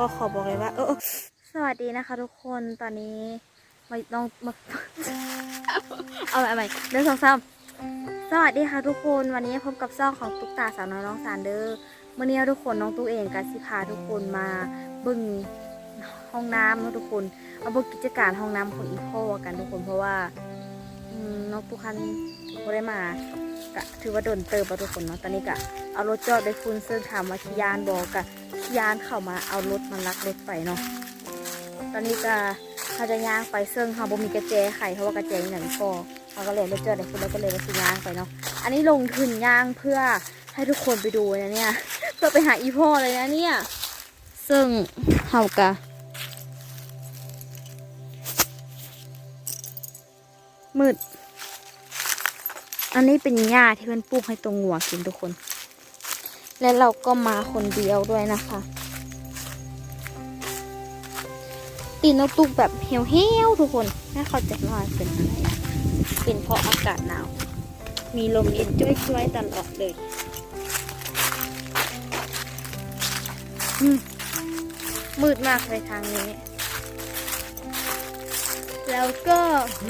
ก็ขอบอกเลยว่าเออสวัสดีนะคะ ทุกคนตอนนี้มาน้องมาเอาใหม่เอาใหม่เดินสองสามสวัสดีค่ะทุกคนวันนี้พบกับซ่องของตุ๊กตาสาวน้อยน้องสารเดอร์เมื่อนี้ทุกคนน้องตุ๊กเองกับสิพาทุกคนมาบึ้งห้องน้ำนะทุกคนเอาบึ้งกิจการห้องน้ำของอีพ่อกันทุกคนเพราะว่าน้องตุ๊กคันก็ได้มากะถือว่าโดนเติมไปทุกคนเนาะตอนนี้กะเอารถจอดได้คุณเซึ่งถามว่าที่ยานบอกกะ ยานเข้ามาเอารถมันลักรถไปเนาะตอนนี้ก็เขาจะย่างไปซึ่งเขาบ่มีกระแจไข่เพราะว่ากระแจอย่างพอเขาก็เลยรถจอดได้คุณแล้วก็เลยมาซื้อย่างไปเนาะอันนี้ลงทุนย่างเพื่อให้ทุกคนไปดูนะเนี่ยเพื่อไปหาอีพ่อเลยนะเนี่ยซึ่งเฮากะมืด อันนี้เป็นหญ้าที่เพื่อนปลูกให้ตรงหัวกินทุกคน และเราก็มาคนเดียวด้วยนะคะ ตีนกตุกแบบเหี่ยวๆทุกคนไม่เข้าใจว่าเป็นอะไรเป็นเพราะอากาศหนาว มีลมเย็นช่วยๆตลอดเลย มืดมากเลยทางนี้ แล้วก็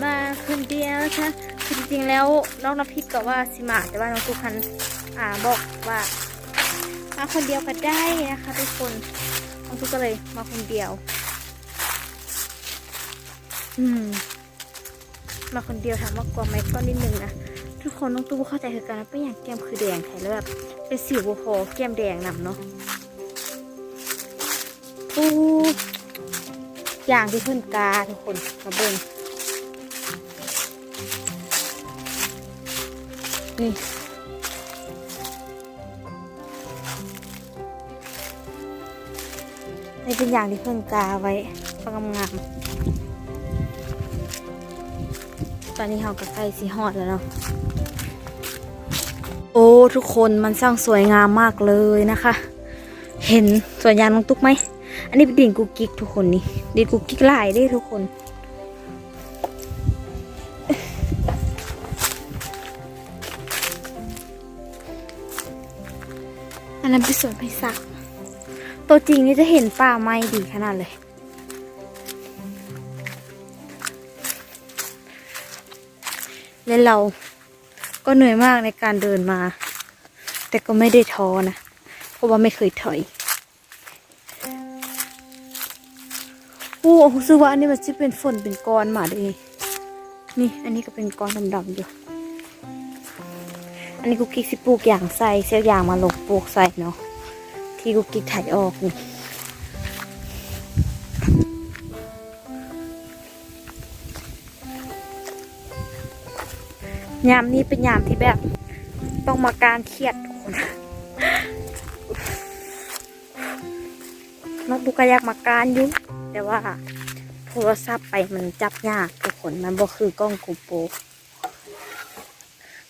มาคนเดียวนะคะจริงๆแล้วน้องนภิษก็ว่าสิมาแต่ว่าน้องสุพันอ่าบอกว่า มาคนเดียวก็ได้นะคะทุกคนน้องสุก็เลยมาคนเดียว อืม มาคนเดียวถามว่ากลัวไหมก็นิดนึงนะทุกคนน้องตู้เข้าใจคือการเป็นอย่างแก้มคือแดงแถแล้วแบบเป็นสิวบ่พอแก้มแดงนำเนาะอู้อย่างที่เพื่อนกาทุกคนมาเบิ่งนี่ เป็นอย่างที่เพื่อนกาไว้ฟังงามๆตอนนี้เราก็ใกล้สีหอดแล้วเนาะ โอ้ทุกคนมันสร้างสวยงามมากเลยนะคะ เห็นสวนยางน้องตุ๊กไหม อันนี้เป็นดินกุกกิกทุกคนนี่ ดินกุกกิกลายได้ทุกคนอันนั้นเป็นสวนไผ่สัก ตัวจริงนี่จะเห็นป่าไม้ดีขนาดเลย และเราก็เหนื่อยมากในการเดินมา แต่ก็ไม่ได้ท้อนะ เพราะว่าไม่เคยถอยโอ้รู้สึกว่าอันนี้มันจะเป็นฝนเป็นก้อนมาดินี่ อันนี้ก็เป็นก้อนดำๆอยู่ อันนี้กุกกิ๊กสิปลูกอย่างใส่เสียอย่างมาลงปลูกใส่เนาะ ที่กุกกิ๊กถ่ายออกนี่ยามนี้เป็นยามที่แบบ ต้องมาการเครียดทุกคนน้องบุกก็อยากมาการอยุ่แต่ว่า โทรศัพท์ไปมันจับยากทุกคนมันบ่คือกล้องโกโป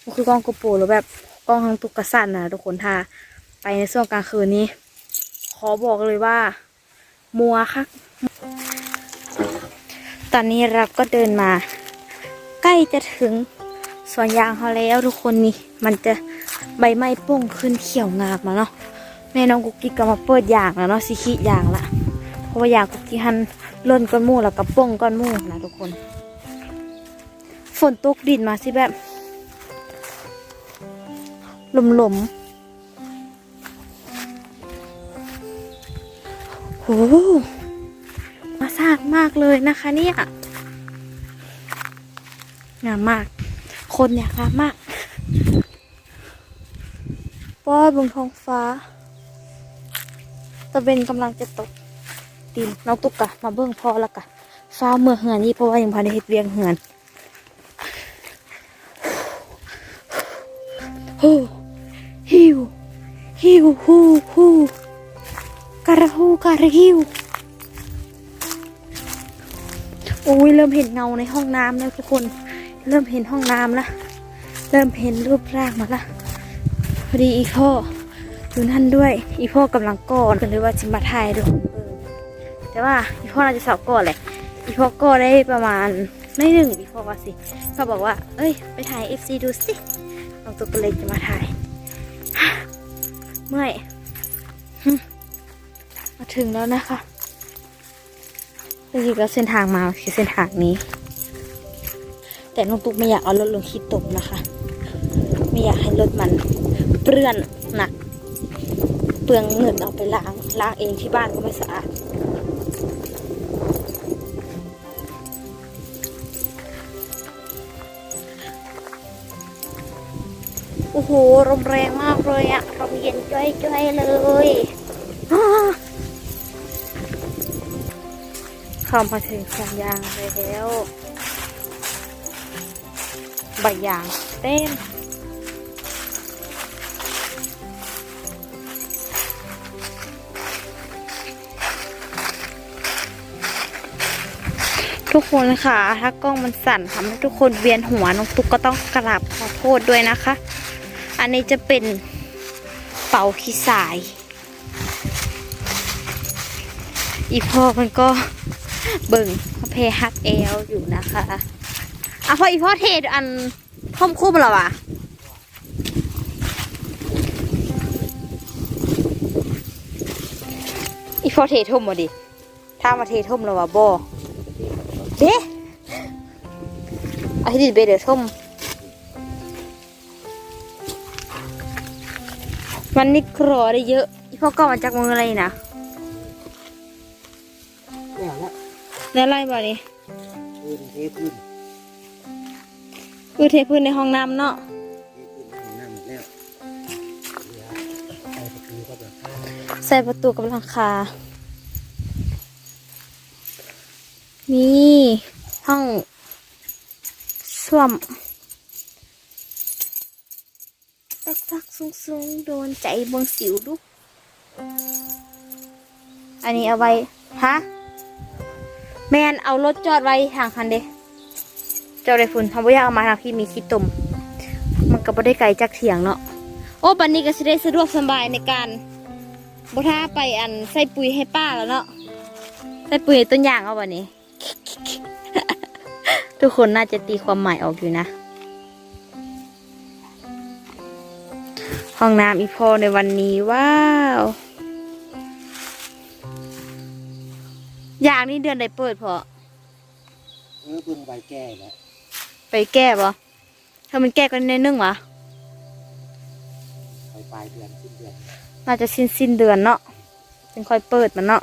บ่คือกล้องโกโปรหรือแบบกล้องทางตุกกระสันนะทุกคนถ้า ไปในช่วงกลางคืนนี้ ขอบอกเลยว่า มัวคักตอนนี้เราก็เดินมา ใกล้จะถึงสวนยางเขาแล้วทุกคนนี่ มันจะใบไม้ป่งขึ้นเขียวงามแล้วเนาะแม่น้องกุ๊กกิ๊กก็มาเปิดยางแล้วเนาะสิขียางละเพราะว่ายางกุ๊กกิ๊กหันล่นก้อนมูแล้วก็ป่งก้อนมูนะทุกคน ฝนตกดินมาสิแบบหลมๆ มาสากมากเลยนะคะเนี่ยงามมาก คนเนี่ยงามมากป้อยบนท้องฟ้าตะเวนกำลังจะตกดินน้องตุ๊กกะมาเบิ่งพอล้วกะฟ้าเมื่อเหือนนี่เพราะว่ายังพาในเฮ็ดเวียงเหือน ฮู้การะฮิวโอ้ยเริ่มเห็นเงาในห้องน้ำแล้วทุกคน เริ่มเห็นห้องน้ำละเริ่มเห็นรูปร่างมาละพอดีอีพ่ออยู่นั่นด้วย อีพ่อกำลังกอดกันเลยว่าจิมาถ่ายดูแต่ว่าอีพ่อน่าจะสอบก่อนแหละอีพ่อก็ได้ประมาณไม่หนึ่งอีพ่อว่าสิเขาบอกว่า เอ้ย ไปถ่ายเอฟซีดูสิน้องตัวก็เลยจะมาถ่ายเมื่อย มาถึงแล้วนะคะจริงๆแล้วเส้นทางมาคือเส้นทางนี้ แต่น้องตุ๊กไม่อยากเอารถลงขี้ตมนะคะ ไม่อยากให้รถมันเปื้อนหนัก เปลืองเงินเอาไปล้างล้างเองที่บ้านก็ไม่สะอาดโอ้โหลมแรงมากเลยอะลมเย็นจ้อยๆเลย เข้ามาถึงสวนยางแล้วใบยางเต็มทุกคนค่ะ ถ้ากล้องมันสั่นทำให้ทุกคนเวียนหัวน้องตุ๊กก็ต้องกราบขอโทษด้วยนะคะ อันนี้จะเป็นเป่าขี้สาย อีพ่อมันก็ เบิ่งเพฮักเอลอยู่นะคะอะพออีพ่อเทอันท่อมคู่มันเหรอวะอีพ่อเทท่มมาดิถ้ามาเทท่มแล้ววะบ่เด้อาทิตย์เบเดอท่มมันนี่กรอได้เยอะอีพ่อก็มาจากเมืองอะไรนะ แล้วไล่บ่นี่พื้นเทพื้นคือเทพื้นในห้องน้ำเนาะเทพื้นของน้ำหมดแล้วเหลือใส่ประตูก็แบบข้างใส่ประตูกับหลังคา นี่ห้องส้วมซักซักสูงสูงๆโดนใจบงสิวดุอันนี้เอาไว้ ฮะ แมนเอารถจอดไว้ทางคันเดะจอดไว้ฝุ่นทำไม่ยาเอามาทางที่มีขี้ตุ่มมันก็ไม่ได้ไกลจากเถียงเนาะโอ้บันนี้ก็จะได้สะดวกสบายในการบ่ท่าไปอันใส่ปุ๋ยให้ป้าแล้วเนาะใส่ปุ๋ยต้นยางเอาวันนี้ ทุกคนน่าจะตีความหมายออกอยู่นะ ห้องน้ำอีพอในวันนี้ว้าว อย่างนี้เดือนใดเปิดพอเออเพิ่งใบแก้แล้วไปแก้ปะถ้ามันแก้ก็ในนึ่งวะไปปลายเดือนสิ้นเดือนน่าจะสิ้นสิ้นเดือนเนาะจึงค่อยเปิดมันเนาะ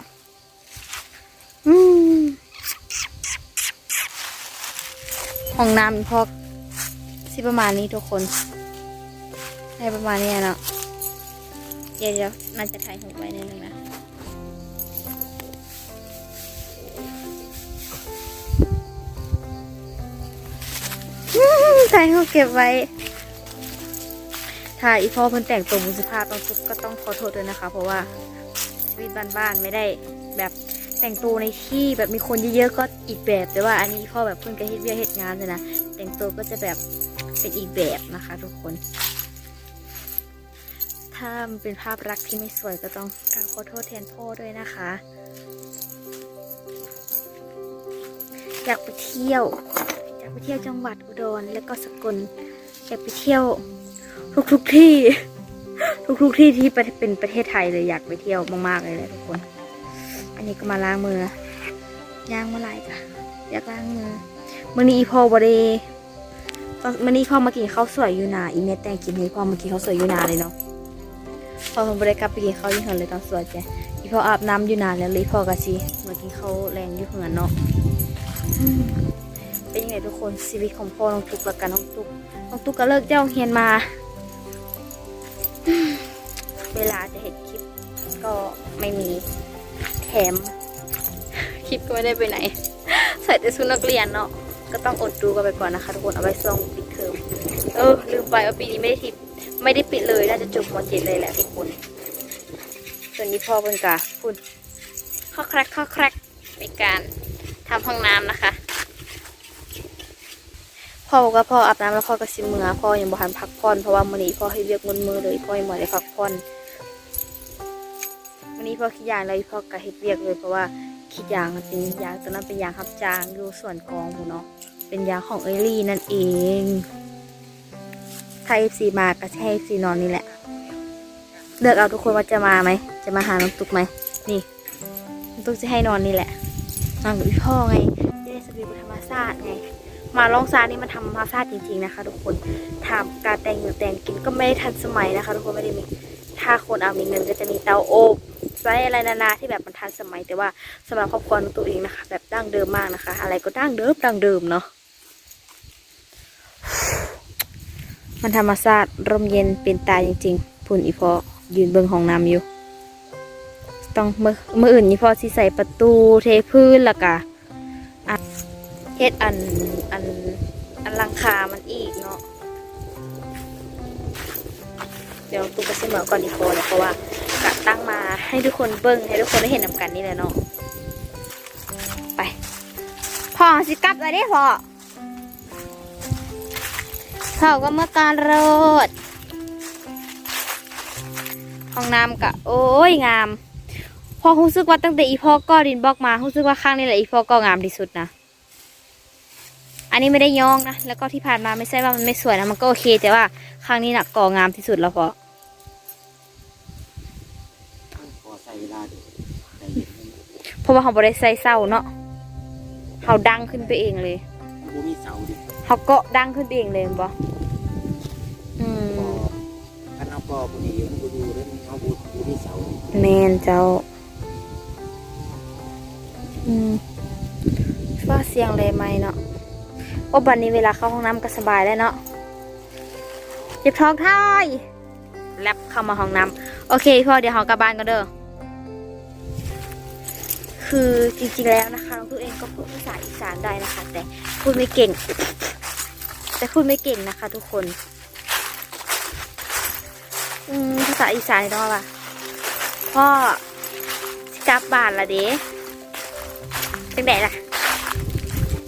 อืมห้องน้ำพอสิประมาณนี้ทุกคนให้ประมาณนี้เนาะเดี๋ยวเดี๋ยวน่าจะถ่ายหูไว้นิดนึงนะ ถ่ายหูเก็บไว้ ถ้าอีพ่อเพิ่นแต่งตัวมุสภาพต้องทุกก็ต้องขอโทษด้วยนะคะ เพราะว่าชีวิตบ้านๆไม่ได้แบบแต่งตัวในที่แบบมีคนเยอะๆก็อีกแบบแต่ว่าอันนี้พ่อแบบเพิ่งก็เฮ็ดเวียเฮ็ดงานเลยนะแต่งตัวก็จะแบบเป็นอีกแบบนะคะ ทุกคน ถ้ามันเป็นภาพรักที่ไม่สวยก็ต้องกราบขอโทษแทนพ่อด้วยนะคะ อยากไปเที่ยวากไปเที่ยวจังหวัดอุดรแล้วก็สกลอยากไปเที่ยวทุกทุกที่ ทุกทุกที่ที่เป็นประเทศไทยเลยอยากไปเที่ยวมากๆเลยแหละทุกคน อันนี้ก็มาล้างมือย่างเมื่อไรจ้ะอยากล้างมือมื่อนี้อีพอบไดีตอนมื่อนี้พ่อมากินข้าวสวยอยู่นาอีเมแต่งกินให้พ่อมากินข้าวสวยอยู่นาเลยเนาะพอผมบริกลับไปกินข้าวยู่เหินเลยตอนสวยแกอีพ่ออาบน้ำอยู่นาแล้วเลยพ่อกะชีมากินข้าวแรงอยู่เหินเนาะ เป็นยังไงทุกคนชีวิตของพ่อน้องตุ๊กและกันน้องตุ๊กน้องตุ๊กก็เลิกเจ้าเฮียนมา เวลาจะเห็นคลิปก็ไม่มีแถม คลิปก็ไม่ได้ไปไหน ใส่แต่ชุดนักเรียนเนาะก็ต้องอดดูกันไปก่อนนะคะทุกคนเอาไว้ส่งปิดเทอมเออลืมไปว่าปีนี้ไม่ได้ทิปไม่ได้ปิดเลยน่าจะจบมเจ็ดเลยแหละทุกคนส่วนนี้พ่อเป็นกาพูดข้อแครกข้อแครกในการทำห้องน้ำนะคะ พ่อบอกว่าพ่ออาบน้ำแล้วพ่อก็สิเมือพ่อยังบ่ทันพักผ่อนเพราะว่ามื้อนี้พ่อให้เรียกมือมือเลยพ่อยังบ่ได้พักผ่อนวันนี้พ่อคิดยางเลยพ่อก็เฮ็ดเรียกเลยเพราะว่าคิดยางมันเป็นยางตัวนั้นเป็นยางฮับจางอยู่ส่วนกองหมูเนาะเป็นยางของเอลี่นั่นเองถ้า FC มาก็จะให้ FC นอนนี่แหละเลือกเอาทุกคนว่าจะมาไหมจะมาหาน้องตุ๊กไหมนี่น้องตุ๊กจะให้นอนนี่แหละนอนกับพี่พ่อไงจะได้สวีทธรรมชาติไง มาลองซานี่มันธรรมาติจริง ๆนะคะ ทุกคนทำการแต่งอยู่แต่งกินก็ไม่ได้ทันสมัยนะคะ ทุกคนไม่ได้มีถ้าคนเอามีเงินก็จะมีเตาอบไซส์อะไรนานาที่แบบมันทันสมัย แต่ว่าสำหรับครอบครัวตัวเองนะคะ แบบดั้งเดิมมากนะคะ อะไรก็ดั้งเดิมดั้งเดิมเนาะมันธรรมชาติร่มเย็นเป็นตายจริง ๆ พุ่นอีพอยืนเบิงห้องน้ำอยู่ ต้องมือมืออื่นอีพอสิใส่ประตูเทพื้นล้วก็อะ เฮ็ดอันอันอันลังคามันอีกเนาะเดี๋ยวตูไปเสมอก่อนอีพอเลยเพราะว่ากะตั้งมาให้ทุกคนเบิ้งให้ทุกคนได้เห็นนำกันนี่แหละเนาะไปพ่อสิกลับเลยเด้พ่อเขาก็เมื่อการโรดห้องน้ำกะโอ้ยงาม พอรู้สึกว่าตั้งแต่อีพ่อก็ดินบล็อกมารู้สึกว่าข้างนี้แหละอีพ่อก็งามที่สุดนะ อันนี้ไม่ได้ยองนะ แล้วก็ที่ผ่านมาไม่ใช่ว่ามันไม่สวยนะ มันก็โอเค แต่ว่าครั้งนี้หนักก่องามที่สุดแล้วพอพอใส่เวลาดูใจเย็นเพราะว่าเขาบริใส่เศร้าเนาะเขาดังขึ้นไปเองเลยมันบ่มีเสาดิเขาก็ดังขึ้นไปเองเลยเห็นบ่อืมพอคันเอาปอบุรีมันบ่ดูเรื่องเอาบุบุมีเสาแมนเจ้า อืมว่าเสียงเลยไหมเนาะ โอ้บันนี้เวลาเข้าห้องน้ำก็สบายแล้วเนาะเจ็บท้องท้ายแลบเข้ามาห้องน้ำโอเคพ่อเดี๋ยวเรากลับบ้านกันเด้อคือจริงๆแล้วนะคะน้องตัวเองก็พูดภาษาอีสานได้นะคะ แต่พูดไม่เก่ง แต่พูดไม่เก่งนะคะ ทุกคนอืมภาษาอีสานนี่ต้องว่าปะพ่อกลับบ้านละเด้เป็นไงล่ะ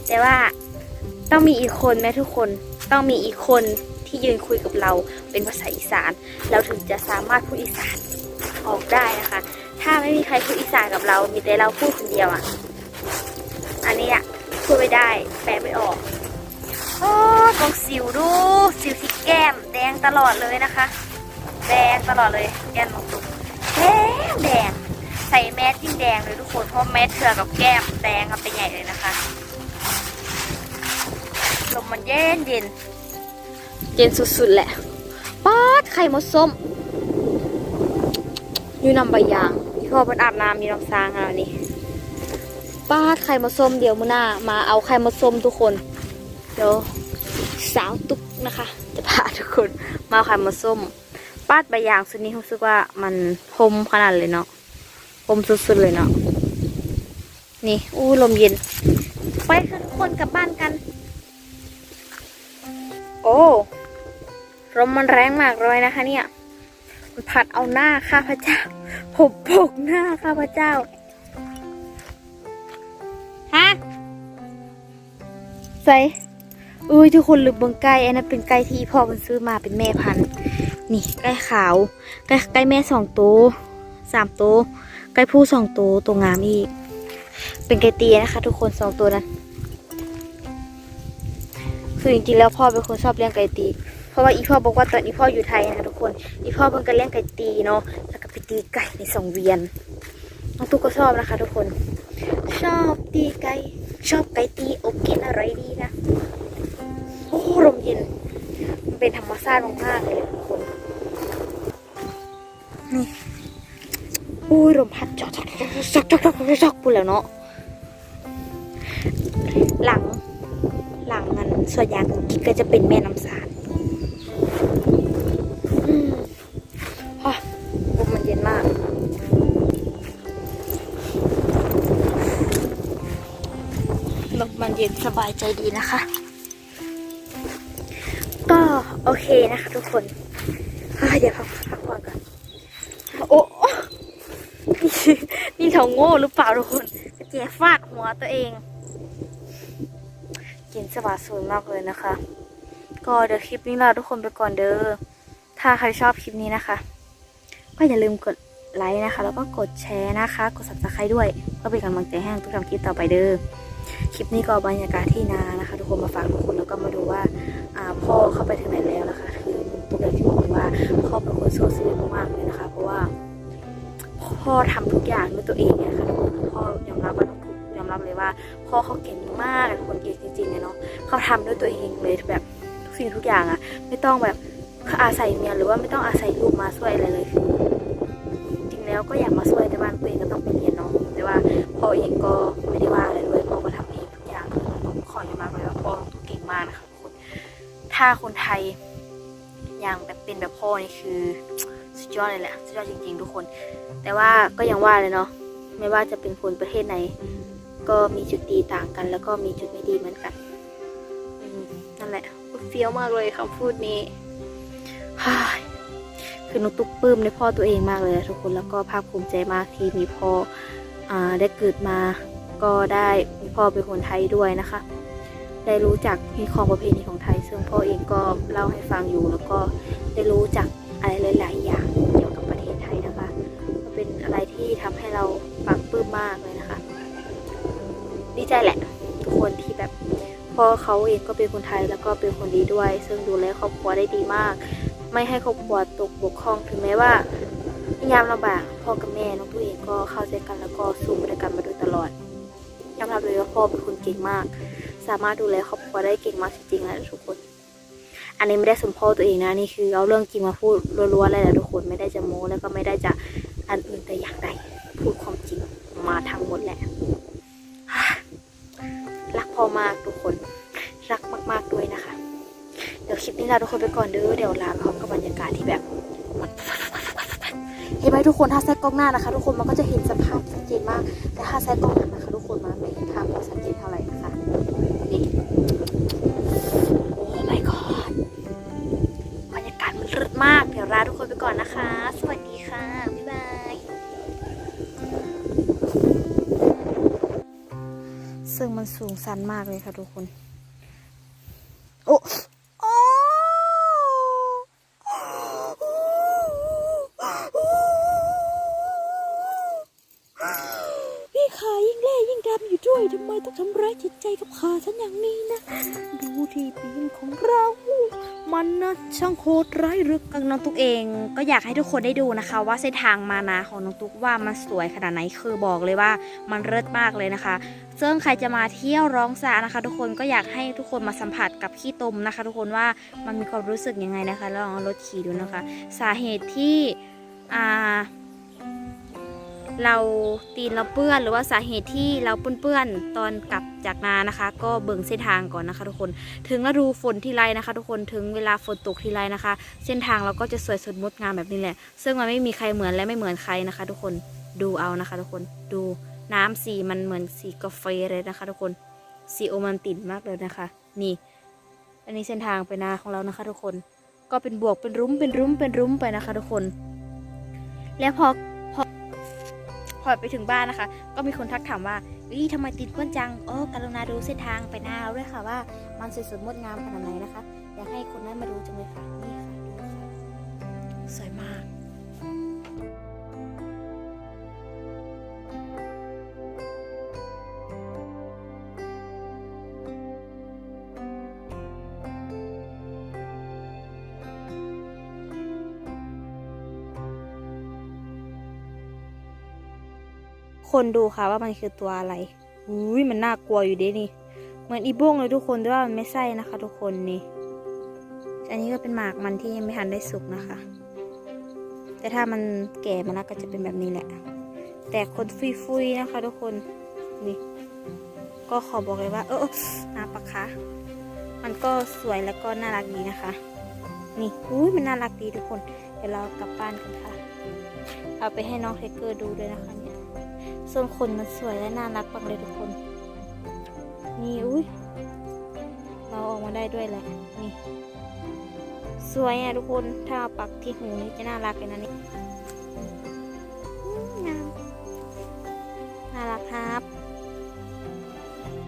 แต่ว่า ต้องมีอีกคนแม่ทุกคนต้องมีอีกคนที่ยืนคุยกับเราเป็นภาษาอีสาน เราถึงจะสามารถพูดอีสานออกได้นะคะ ถ้าไม่มีใครพูดอีสานกับเรา มีแต่เราพูดคนเดียวอะ อันนี้อะพูดไม่ได้ แปลไม่ออกโอ้ตรงสิวดู สิวที่แก้ม แดงตลอดเลยนะคะ แดงตลอดเลย แก้มของตุ๊กแดงแดง ใส่แมสยิ่งแดงเลยทุกคน เพราะแมสเถื่อกับแก้มแดงกันไปใหญ่เลยนะคะ ลมมันเย็นเย็นเย็นสุดๆแหละป๊าดไข่มดส้ม อยู่นำใบยางพี่พ่อเป็นอาบน้ำมีน้ำซางอะนี่ป้าดไข่มดส้มเดี๋ยวมื้อหน้า มาเอาไข่มดส้มทุกคน เดี๋ยวสาวตุ๊กนะคะ จะพาทุกคนมาเอาไข่มดส้มปาดใบยางสุดนี้รู้สึกว่ามันพรมขนาดเลยเนาะพรมสุดๆเลยเนาะนี่อู้ลมเย็น ไปค่ะทุกคนกลับบ้านกันโอ้ลมมันแรงมากเลยนะคะ เนี่ยมันผัดเอาหน้าข้าพเจ้าผมปกหน้าข้าพเจ้าฮะใส่อุ้ยทุกคนลืมเบิ่งไก่อันนั้นเป็นไก่ที่พ่อมันซื้อมาเป็นแม่พันธุ์นี่ไก่ขาวไก่ไก่แม่สองตัวสามตัวไก่ผู้สองตัวตัวงามอีก เป็นไก่เตียนะคะ ทุกคนสองตัวนั้น คือจริงๆแล้วพ่อเป็นคนชอบเลี้ยงไก่ตี เพราะว่าอีพ่อบอกว่าตอนอีพ่ออยู่ไทยนะคะทุกคน อีพ่อเพิ่งก็เลี้ยงไก่ตีเนาะ แล้วก็ไปตีไก่ในสองเวียน น้องตุ๊กก็ชอบนะคะ ทุกคน ชอบตีไก่ ชอบไก่ตีอกกินอะไรดีนะ โอ้ลมเย็น มันเป็นธรรมชาติมากๆเลยทุกคน นี่อุ้ยลมพัดจอกจอกจอกจอกจอกจอกจอกพูดแล้วเนาะ หลัง ลังมันส่วนใหญ่ก็จะเป็นแม่น้ำสารอืมฮะลมมันเย็นมาก ลมมันเย็นสบายใจดีนะคะ ก็โอเคนะคะทุกคนเฮ้ยเดี๋ยวพักพักก่อนก่อนโอ้นี่นี่เขาโง่หรือเปล่าทุกคนเจ๊ฟาดหัวตัวเอง เย็นสบายสูนมากเลยนะคะ ก็เดี๋ยวคลิปนี้ลาทุกคนไปก่อนเด้อ ถ้าใครชอบคลิปนี้นะคะ ก็อย่าลืมกดไลค์นะคะ แล้วก็กดแชร์นะคะ กด subscribe ด้วยเพื่อเป็นกำลังใจให้ทุกทำคลิปต่อไปเด้อ คลิปนี้ก็บรรยากาศที่นานะคะ ทุกคนมาฝากทุกคนแล้วก็มาดูว่าอ่าพ่อเข้าไปถึงไหนแล้วนะคะ คือตัวเด็กที่บอกว่าพ่อเป็นคนสู้ชีวิตมากๆเลยนะคะ เพราะว่าพ่อทำทุกอย่างด้วยตัวเองนะคะทุกคนพ่อยอมรับว่าต้องยอมรับเลยว่า พ่อเขาเก่งมากคนเก่งจริงๆเลยเนาะเขาทำด้วยตัวเองเลยแบบทุกสิ่งทุกอย่างอะไม่ต้องแบบอาศัยเมียหรือว่าไม่ต้องอาศัยลูกมาช่วยอะไรเลยคือจริงแล้วก็อยากมาช่วยแต่บ้านตัวเองก็ต้องไปเรียนเนาะแต่ว่าพ่อเองก็ไม่ได้ว่าอะไรด้วยพ่อก็ทำเองทุกอย่างต้องขออย่ามากเลยว่าพ่อตัวเก่งมากนะคะทุกคนถ้าคนไทยอย่างแบบเป็นแบบพ่อนี่คือสุดยอดเลยแหละสุดยอดจริง ๆ ทุกคน แต่ว่าก็ยังว่าเลยเนาะไม่ว่าจะเป็นคนประเทศไหน ก็มีจุดดีต่างกัน แล้วก็มีจุดไม่ดีเหมือนกันนั่นแหละเฟี้ยวมากเลยคำพูดนี้คือนุกตุ๊กปลื้มในพ่อตัวเองมากเลยทุกคนแล้วก็ภาคภูมิใจมากที่มีพ่ออได้เกิดมา ก็ได้มีพ่อเป็นคนไทยด้วยนะคะ ได้รู้จักมีของประเพณีของไทย ซึ่งพ่อเองก็เล่าให้ฟังอยู่ แล้วก็ได้รู้จักอะไรหลาย ๆ อย่างเกี่ยวกับประเทศไทยนะคะ ก็เป็นอะไรที่ทำให้เราปลากปลื้มมากเลยนะคะ ดีใจแหละ ทุกคนที่แบบพ่อเขาเองก็เป็นคนไทยแล้วก็เป็นคนดีด้วย ซึ่งดูแลครอบครัวได้ดีมาก ไม่ให้ครอบครัวตกบกพร่องถึงแม้ว่ายามลำบากพ่อกับแม่น้องตัวเองก็เข้าใจกันแล้วก็สู้ไปด้วยกันมาโดยตลอดยอมรับเลยว่าพ่อเป็นคนเก่งมาก สามารถดูแลครอบครัวได้เก่งมากจริงๆนะทุกคน อันนี้ไม่ได้สมพ่อตัวเองนะนี่คือเอาเรื่องจริงมาพูดล้วนๆเลยนะทุกคนไม่ได้จะโม้แล้วก็ไม่ได้จะ ลาทุกคนไปก่อนเด้อเดี๋ยวลาพร้อมกับบรรยากาศที่แบบเห็นไหมทุกคนถ้าแซกกล้องหน้านะคะ ทุกคนมันก็จะเห็นสภาพชัดเจนมาก แต่ถ้าแซกกล้องหลังนะคะ ทุกคนมันไม่เห็นภาพชัดเจนเท่าไหร่นะคะนี่โอ้ my god บรรยากาศมันรึดมากเดี๋ยวลาทุกคนไปก่อนนะคะ สวัสดีค่ะบ๊ายบายซึ่งมันสูงสันมากเลยค่ะทุกคน โอ้พี่ขายิ่งเล่ยิ่งดำอยู่ด้วยทำไมต้องทำร้าย จิตใจกับขาฉันอย่างนี้นะ ดูที่ปีนของเรา มันนะช่างโหดร้ายหรือกังน้องตุ๊กเอง ก็อยากให้ทุกคนได้ดูนะคะ ว่าเส้นทางมานาของน้องตุ๊กว่ามันสวยขนาดไหนคือบอกเลยว่ามันเลิศมากเลยนะคะ ซึ่งใครจะมาเที่ยวร้องซานะคะ ทุกคนก็อยากให้ทุกคนมาสัมผัสกับขี้ตมนะคะ ทุกคนว่ามันมีความรู้สึกยังไงนะคะแล้วลองเอารถขี่ดูนะคะ สาเหตุที่อ่าเราตีนเราเปื้อนหรือว่าสาเหตุที่เราเปื้อนๆตอนกลับ จากนานะคะ ก็เบิ่งเส้นทางก่อนนะคะ ทุกคน ถึงฤดูฝนทีไรนะคะ ทุกคนถึงเวลาฝนตกทีไรนะคะ เส้นทางเราก็จะสวยสดงดงามแบบนี้แหละ ซึ่งมันไม่มีใครเหมือนและไม่เหมือนใครนะคะ ทุกคนดูเอานะคะ ทุกคนดูน้ำสีมันเหมือนสีกาแฟเลยนะคะ ทุกคนสีโอมันตินมากเลยนะคะ นี่ อันนี้เส้นทางไปนาของเรานะคะ ทุกคนก็เป็นบวกเป็นรุ้มเป็นรุ้มเป็นรุ้มไปนะคะ ทุกคน แล้วพอพอพอไปถึงบ้านนะคะ ก็มีคนทักถามว่า วิทำไมติดก้นจังโอ้กรุณาดูเส้นทางไปน้าเราด้วยค่ะว่า มันสวยสดงดงามขนาดไหนนะคะ อยากให้คนนั้นมาดูจังเลยค่ะ นี่ค่ะดูค่ะ สวยมาก คนดูค่ะว่ามันคือตัวอะไรอุ้ยมันน่ากลัวอยู่เด้นี่ เหมือนอีโบ้งเลยทุกคนแต่ว่ามันไม่ใช่นะคะ ทุกคนนี่อันนี้ก็เป็นหมากมันที่ยังไม่ทันได้สุกนะคะ แต่ถ้ามันแก่มาแล้วก็จะเป็นแบบนี้แหละ แต่คนฟุยๆนะคะ ทุกคน นี่ ก็ขอบอกเลยว่า เออนาปะคะ มันก็สวยแล้วก็น่ารักดีนะคะ นี่อุ้ยมันน่ารักดีทุกคน เดี๋ยวเรากลับบ้านกันค่ะ เอาไปให้น้องเทเกอร์ดูด้วยนะคะ ส่วนขนมันสวยและน่ารักมากเลยทุกคน นี่อุ้ยเราออกมาได้ด้วยแหละนี่ สวยอะทุกคน ถ้าเอาปักที่หูนี่จะน่ารักเลยนะนี่